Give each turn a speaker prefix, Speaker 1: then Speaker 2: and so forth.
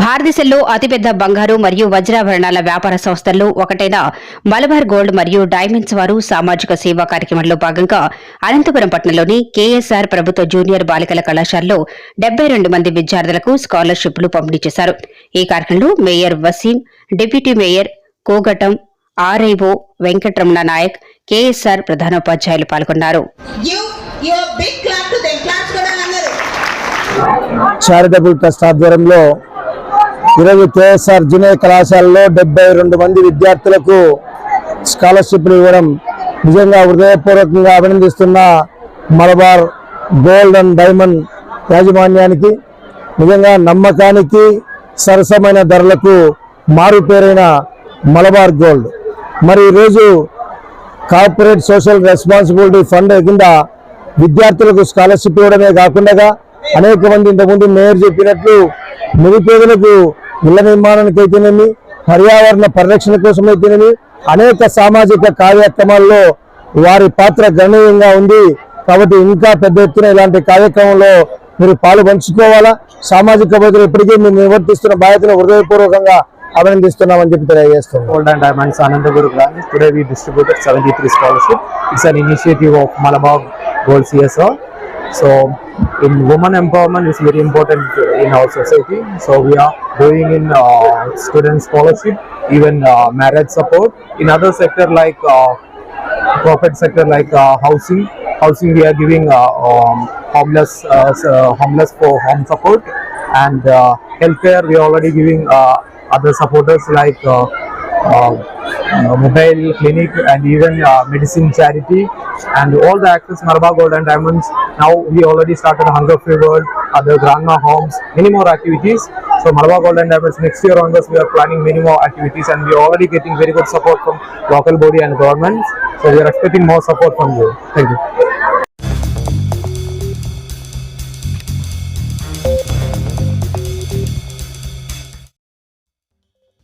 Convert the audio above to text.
Speaker 1: భారతదేశంలో అతిపెద్ద బంగారు మరియు వజ్రాభరణాల వ్యాపార సంస్థల్లో ఒకటైన మలబార్ గోల్డ్ మరియు డైమండ్స్ వారు సామాజిక సేవా కార్యక్రమంలో భాగంగా అనంతపురం పట్టణంలోని కేఎస్ఆర్ ప్రభుత్వ జూనియర్ బాలికల కళాశాలలో డెబ్బై రెండు మంది విద్యార్థులకు స్కాలర్షిప్లు పంపిణీ చేశారు. ఈ కార్యక్రమంలో mayor Waseem deputy mayor Kogatam RIO Venkataramana Naik KSR ప్రధానోపాధ్యాయులు పాల్గొన్నారు.
Speaker 2: చారిటబుల్ ట్రస్ట్ ఆధ్వర్యంలో ఈరోజు కేఎస్ఆర్ జూనియర్ కళాశాలలో డెబ్బై రెండు మంది విద్యార్థులకు స్కాలర్షిప్లు ఇవ్వడం నిజంగా హృదయపూర్వకంగా అభినందిస్తున్న మలబార్ గోల్డ్ అండ్ డైమండ్ యాజమాన్యానికి నిజంగా నమ్మకానికి సరసమైన ధరలకు మారు పేరైన మలబార్ గోల్డ్. మరి ఈరోజు కార్పొరేట్ సోషల్ రెస్పాన్సిబిలిటీ ఫండ్ కింద విద్యార్థులకు స్కాలర్షిప్ ఇవ్వడమే కాకుండా అనేక మంది ఇంతకుముందు మేయర్ చెప్పినట్లు నిరుపేదలకు ఇళ్ళ నిర్మాణానికి అయితేనేమి పర్యావరణ పరిరక్షణ కోసం అయితేనేమి అనేక సామాజిక కార్యక్రమాల్లో వారి పాత్ర గణనీయంగా ఉంది కాబట్టి ఇంకా పెద్ద ఎత్తున ఇలాంటి కార్యక్రమంలో మీరు పాలు పంచుకోవాలా సామాజిక భద్రత ఇప్పటికే మీరు నిర్వర్తిస్తున్న బాధ్యతను హృదయపూర్వకంగా అభినందిస్తున్నామని చెప్పి తెలియజేస్తున్నాం
Speaker 3: and and Diamonds Anandaguru branch. Today we distributed 73 scholarship. It's an initiative of Malabar Gold So in women empowerment is very important in our society. So we are doing in uh, student scholarship, even uh, marriage support. In other sector like uh, corporate sector like uh, housing, housing we are giving uh, um, homeless uh, uh, homeless for home support and uh, healthcare we are already giving uh, other supporters like uh, mobile clinic and even uh, medicine charity and all the access Malabar Gold and Diamonds. Now we already started Hunger Free World, other grandma homes, many more activities. So Malabar Gold and Diamonds next year onwards we are planning many more activities and we are already getting very good support from local body and government. So we are expecting more support from you. Thank you.